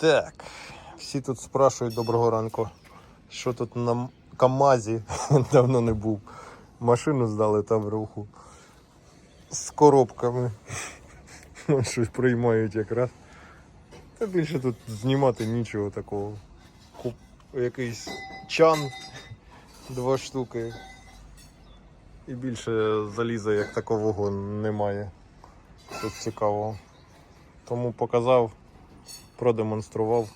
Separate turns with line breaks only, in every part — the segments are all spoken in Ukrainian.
Так, всі тут спрашують доброго ранку, що тут на КАМАЗі давно не був. Машину здали там в руху. З коробками. Щось приймають якраз. Та більше тут знімати нічого такого. Куп... Якийсь чан, два штуки. І більше заліза як такового немає. Тут цікавого. Тому показав, продемонстрував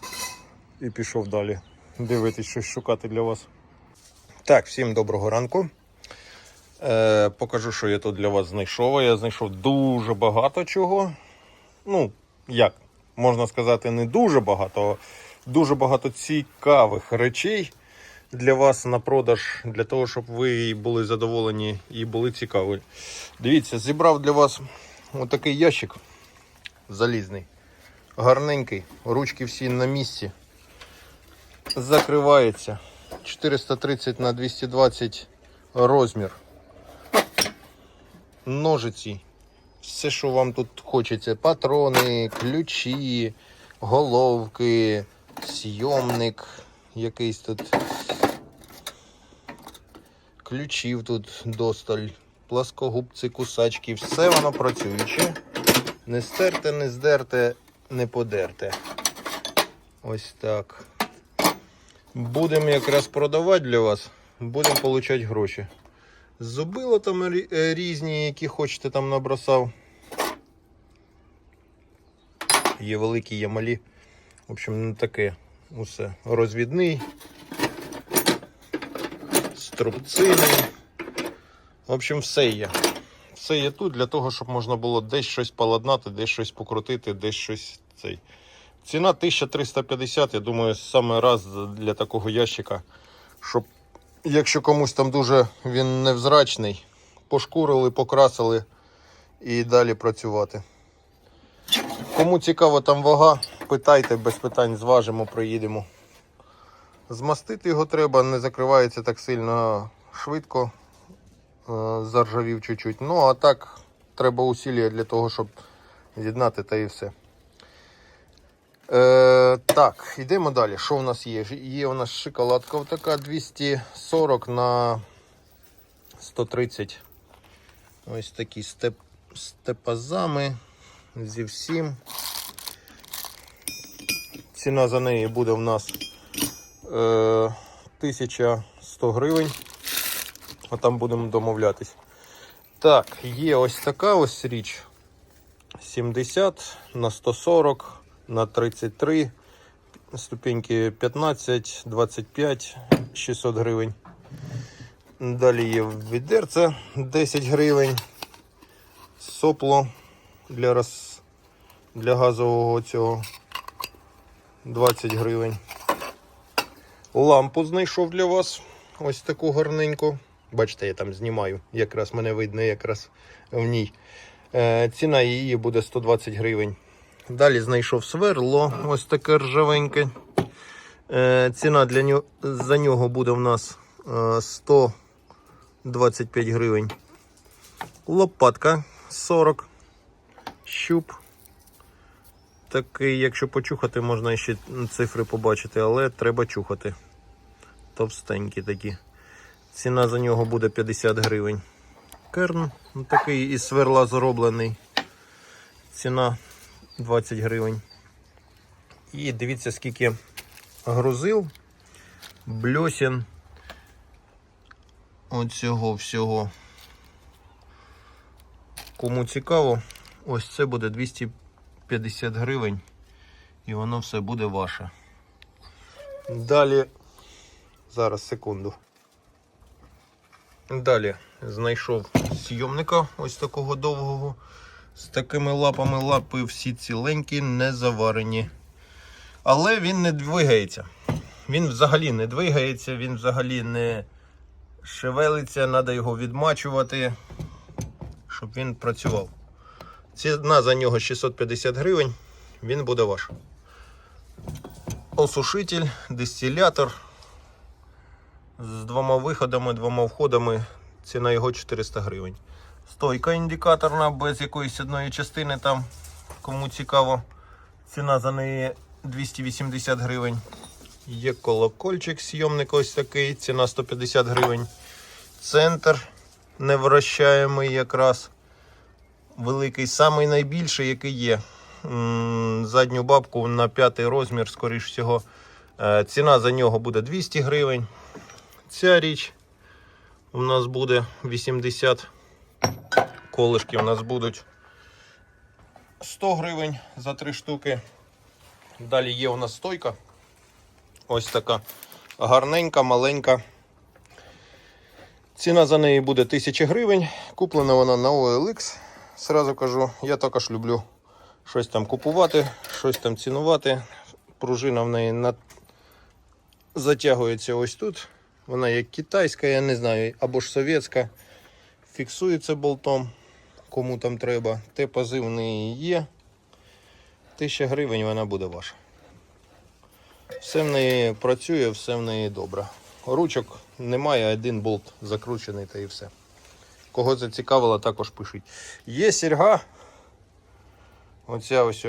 і пішов далі. Дивитись, щось шукати для вас. Так, всім доброго ранку. Е, покажу, що я тут для вас знайшов. Я знайшов дуже багато чого. Ну, як, можна сказати, не дуже багато, а дуже багато цікавих речей для вас на продаж, для того, щоб ви були задоволені і були цікаві. Дивіться, зібрав для вас отакий ящик залізний, гарненький, ручки всі на місці. Закривається 430 на 220 розмір. Ножиці. Все, що вам тут хочеться. Патрони, ключі, головки, сйомник якийсь тут. Ключів тут досталь, пласкогубці, кусачки, все воно працююче. Не стерте, не здерте, не подерте. Ось так. Будемо якраз продавати для вас, будемо отримати гроші. Зубило там е, різні, які хочете там набросав. Є великі, є малі. В общем, не таке усе. Розвідний, струбциний. В общем, все є. Все є тут для того, щоб можна було десь щось поладнати, десь щось покрутити, десь щось цей. Ціна 1350, я думаю, саме раз для такого ящика, щоб якщо комусь там дуже він невзрачний, пошкурили, покрасили і далі працювати. Кому цікаво там вага, питайте, без питань зважимо, проїдемо. Змастити його треба, не закривається так сильно швидко, заржавів чуть-чуть. Ну, а так треба усилля для того, щоб з'єднати та і все. Е, так, йдемо далі. Що в нас є? Є у нас шоколадка така 240 на 130. Ось такі степ, степазами зі всім. Ціна за неї буде в нас е, 1100 гривень. А там будемо домовлятись. Так, є ось така ось річ. 70 на 140 на 33, ступеньки 15, 25, 600 гривень. Далі є відерце 10 гривень, сопло для, роз... для газового цього 20 гривень. Лампу знайшов для вас. Ось таку гарненьку. Бачите, я там знімаю. Якраз мене видно якраз в ній. Е, ціна її буде 120 гривень. Далі знайшов сверло, ось таке ржавеньке. Е, ціна для нього, за нього буде в нас е, 125 гривень. Лопатка 40. Щуп. Такий, якщо почухати, можна ще цифри побачити, але треба чухати. Товстенькі такі. Ціна за нього буде 50 гривень. Керн ну, такий із сверла зроблений. Ціна 20 гривень. І дивіться, скільки грузил, бльосін. Оцього всього. Кому цікаво, ось це буде 250 гривень. І воно все буде ваше. Далі, зараз секунду. Далі знайшов зйомника ось такого довгого. З такими лапами лапи всі ціленькі, не заварені. Але він не двигається. Він взагалі не двигається, він взагалі не шевелиться, треба його відмачувати, щоб він працював. Ціна за нього 650 гривень, він буде ваш. Осушитель, дистилятор з двома виходами, двома входами. Ціна його 400 гривень. Стойка індикаторна без якоїсь одної частини там, кому цікаво. Ціна за неї 280 гривень. Є колокольчик, сйомник ось такий, ціна 150 гривень. Центр невращаємий якраз. Великий, самий найбільший, який є. Задню бабку на п'ятий розмір, скоріш всього. Е, Ціна за нього буде 200 гривень. Ця річ у нас буде 80 колишки у нас будуть 100 гривень за три штуки. Далі є у нас стойка. Ось така гарненька, маленька. Ціна за неї буде 1000 гривень. Куплена вона на OLX. Сразу кажу, я також люблю щось там купувати, щось там цінувати. Пружина в неї на... затягується ось тут. Вона як китайська, я не знаю, або ж совєтська. Фіксується болтом, кому там треба. Те неї є. 1000 гривень вона буде ваша. Все в неї працює, все в неї добре. Ручок немає, один болт закручений та і все. Кого зацікавило, також пишіть. Є сірга. Оця ось.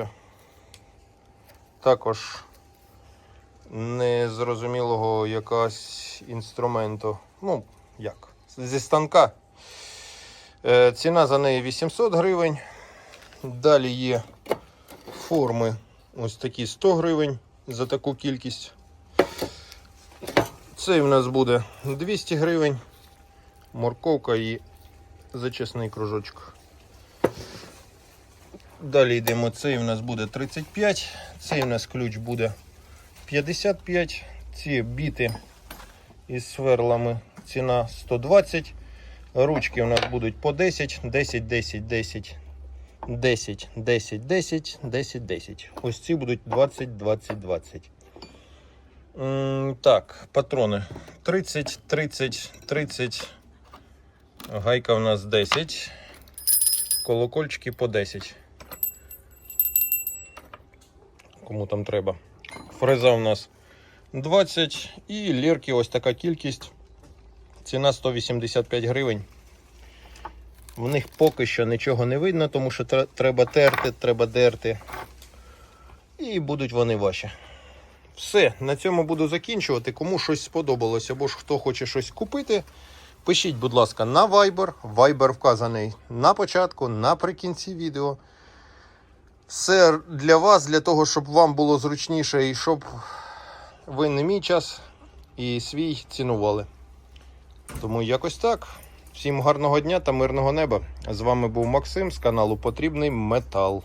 Також незрозумілого якогось інструменту. Ну, як? Зі станка. Е, ціна за неї 800 гривень. Далі є форми ось такі 100 гривень за таку кількість. Цей в нас буде 200 гривень. Морковка і зачесний кружочок. Далі йдемо. Цей в нас буде 35, цей в нас ключ буде 55. Ці біти із сверлами ціна 120. Ручки у нас будуть по 10, 10, 10, 10, 10, 10, 10, 10, 10. Ось ці будуть 20, 20, 20. Так, патрони 30, 30, 30. Гайка у нас 10. Колокольчики по 10. Кому там треба. Фреза у нас 20 і лірки ось така кількість. Ціна 185 гривень. В них поки що нічого не видно, тому що треба терти, треба дерти. І будуть вони ваші. Все, на цьому буду закінчувати. Кому щось сподобалось, або ж хто хоче щось купити, пишіть, будь ласка, на Viber. Viber вказаний на початку, наприкінці відео. Все для вас, для того, щоб вам було зручніше і щоб ви не мій час і свій цінували. Тому якось так. Всім гарного дня та мирного неба. З вами був Максим з каналу Потрібний Метал.